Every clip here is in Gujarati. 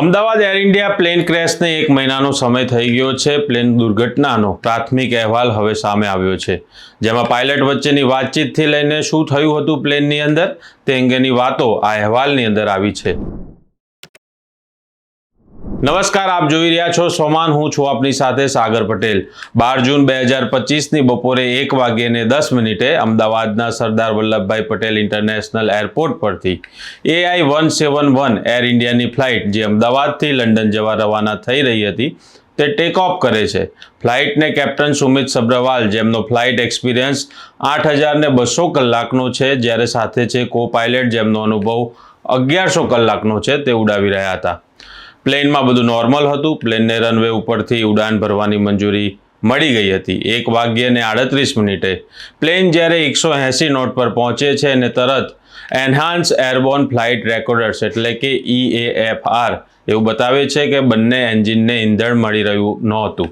અમદાવાદ એર ઇન્ડિયા પ્લેન ક્રેશને એક મહિનાનો સમય થઈ ગયો છે. પ્લેન દુર્ઘટનાનો પ્રાથમિક અહેવાલ હવે સામે આવ્યો છે. જેમાં પાયલટ વચ્ચેની વાતચીતથી લઈને શું થયું હતું પ્લેનની અંદર તે અંગેની વાતો આ અહેવાલની અંદર આવી છે. નમસ્કાર, આપ જોઈ રહ્યા છો સોમાન. હું છું આપની સાથે સાગર પટેલ. બાર જૂન બે હજાર પચીસની બપોરે એક વાગ્યે દસ મિનિટે અમદાવાદના સરદાર વલ્લભભાઈ પટેલ ઇન્ટરનેશનલ એરપોર્ટ પરથી AI one seven one air ઇન્ડિયાની ફ્લાઇટ, જે અમદાવાદથી લંડન જવા રવાના થઈ રહી હતી, તે ટેક ઓફ કરે છે. ફ્લાઇટને કેપ્ટન સુમિત સબ્રવાલ, જેમનો ફ્લાઇટ એક્સપિરિયન્સ આઠ હજાર ને બસો કલાકનો છે, જ્યારે સાથે છે કો પાયલટ જેમનો અનુભવ અગિયારસો કલાકનો છે, તે ઉડાવી રહ્યા હતા. પ્લેનમાં બધું નોર્મલ હતું. પ્લેનને રનવે ઉપરથી ઉડાન ભરવાની મંજૂરી મળી ગઈ હતી. એક વાગ્યે ને આડત્રીસ મિનિટે પ્લેન જ્યારે એકસો એંસી નોટ પર પહોંચે છે અને તરત એન્હાન્સ એરબોર્ન ફ્લાઇટ રેકોર્ડર્સ એટલે કે આર એવું બતાવે છે કે બંને એન્જિનને ઈંધણ મળી રહ્યું નહોતું.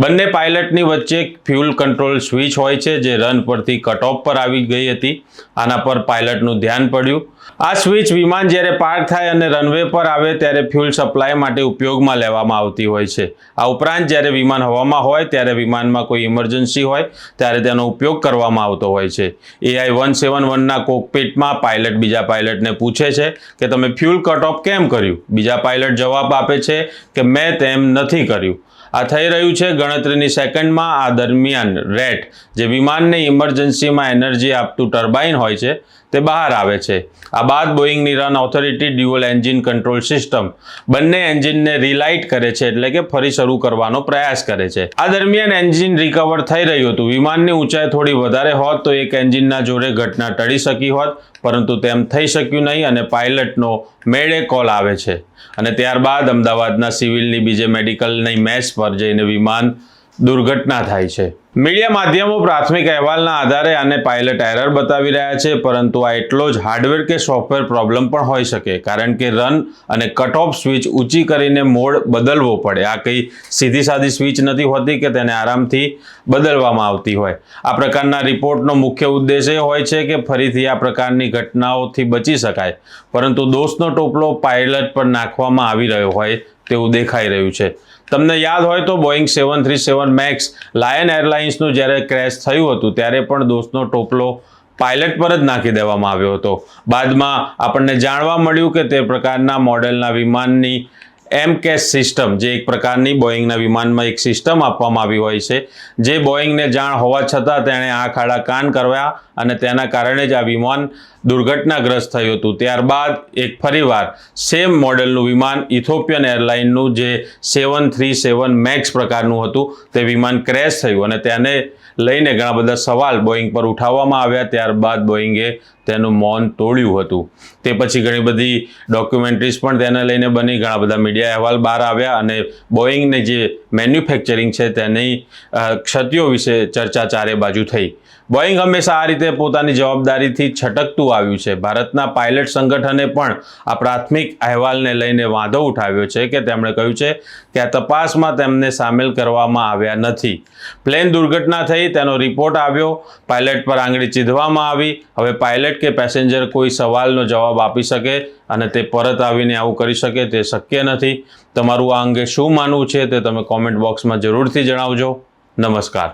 બંને પાયલટની વચ્ચે ફ્યુલ કંટ્રોલ સ્વિચ હોય છે, જે રન પરથી કટ ઓફ પર આવી ગઈ હતી. આના પર પાયલટનું ધ્યાન પડ્યું. આ સ્વિચ વિમાન જ્યારે પાર્ક થાય અને રનવે પર આવે ત્યારે ફ્યુલ સપ્લાય માટે ઉપયોગમાં લેવામાં આવતી હોય છે. આ ઉપરાંત જ્યારે વિમાન હવામાં હોય ત્યારે વિમાનમાં કોઈ ઇમરજન્સી હોય ત્યારે તેનો ઉપયોગ કરવામાં આવતો હોય છે. એઆઈ વન સેવન વનના કોકપીટમાં પાયલટ બીજા પાયલટને પૂછે છે કે તમે ફ્યુલ કટ ઓફ કેમ કર્યું? બીજા પાયલટ જવાબ આપે છે કે મેં તેમ નથી કર્યું. આ થઈ રહ્યું છે ગણતરીની સેકન્ડમાં. આ દરમિયાન રેટ જે વિમાનને ઇમરજન્સીમાં એનર્જી આપતું ટર્બાઇન હોય છે તે બહાર આવે છે. આ બાદ બોઇંગની run authority dual engine control system બંને એન્જિનને રિલાઇટ કરે છે એટલે કે ફરી શરૂ કરવાનો પ્રયાસ કરે છે. આ દરમિયાન એન્જિન રિકવર થઈ રહ્યું હતું. વિમાનની ઊંચાઈ થોડી વધારે હોત તો એક એન્જિનના જોડે ઘટના ટળી શકી હોત. પરંતુ તેમ થઈ શક્યું નહીં અને પાયલટનો મેળે કોલ આવે છે. અને ત્યારબાદ અમદાવાદના સિવિલની બીજે મેડિકલની મેસ પર જઈને વિમાન દુર્ઘટના થાય છે. મીડિયા માધ્યમો પ્રાથમિક અહેવાલના આધારે આને પાયલટ એરર બતાવી રહ્યા છે, પરંતુ આ એટલો જ હાર્ડવેર કે સોફ્ટવેર પ્રોબ્લેમ પણ હોઈ શકે, કારણ કે રન અને કટ ઓફ સ્વિચ ઊંચી કરીને મોડ બદલવો પડે. આ કંઈ સીધી સાદી સ્વિચ નથી હોતી કે તેને આરામથી બદલવામાં આવતી હોય. આ પ્રકારના રિપોર્ટનો મુખ્ય ઉદ્દેશ એ હોય છે કે ફરીથી આ પ્રકારની ઘટનાઓથી બચી શકાય, પરંતુ દોષનો ટોપલો પાયલટ પર નાખવામાં આવી રહ્યો હોય તેવું દેખાઈ રહ્યું છે. તમને યાદ હોય તો Boeing seven three seven max lion એરલાઇન્સનું જ્યારે ક્રેશ થયું હતું, ત્યારે પણ દોષનો ટોપલો પાયલટ પર જ નાખી દેવામાં આવ્યો હતો. બાદમાં આપણને જાણવા મળ્યું કે તે પ્રકારના મોડેલના વિમાનની એમ કેસ સિસ્ટમ જે એક પ્રકારની બોઈંગના વિમાનમાં એક સિસ્ટમ આપવામાં આવી હોય છે, જે બોઈંગને જાણ હોવા છતાં તેણે આ ખાડા કાન કર્યા અને તેના કારણે જ આ વિમાન દુર્ઘટનાગ્રસ્ત થયું હતું. ત્યારબાદ એક ફરીવાર સેમ મોડેલનું વિમાન ઇથોપિયન એરલાઇનનું જે સેવન થ્રી સેવન મેક્સ પ્રકારનું હતું, તે વિમાન ક્રેશ થયું અને તેને લઈને ઘણા બધા સવાલ બોઈંગ પર ઉઠાવવામાં આવ્યા. ત્યારબાદ બોઈંગે તેનું મૌન તોડ્યું હતું. તે પછી ઘણી બધી ડોક્યુમેન્ટરીઝ પણ તેને લઈને બની. ઘણા બધા મીડિયા અહેવાલ બહાર આવ્યા અને બોઈંગને જે મેન્યુફેક્ચરિંગ છે તેની ક્ષતિઓ વિશે ચર્ચા ચારે બાજુ થઈ. બોઈંગ હંમેશા આ રીતે પોતાની જવાબદારીથી છટકતું આવ્યું છે. ભારતના પાયલટ સંગઠને પણ આ પ્રાથમિક અહેવાલને લઈને વાંધો ઉઠાવ્યો છે કે તેમણે કહ્યું છે કે આ તપાસમાં તેમને સામેલ કરવામાં આવ્યા નથી. પ્લેન દુર્ઘટના થઈ, તેનો રિપોર્ટ આવ્યો, પાયલટ પર આંગળી ચીધવામાં આવી. હવે પાયલટ કે પેસેન્જર કોઈ સવાલનો જવાબ આપી શકે અને તે પરત આવીને આવું કરી શકે તે શક્ય નથી. તમારું આ અંગે શું માનવું છે તે તમે કોમેન્ટ બોક્સમાં જરૂરથી જણાવજો. નમસ્કાર.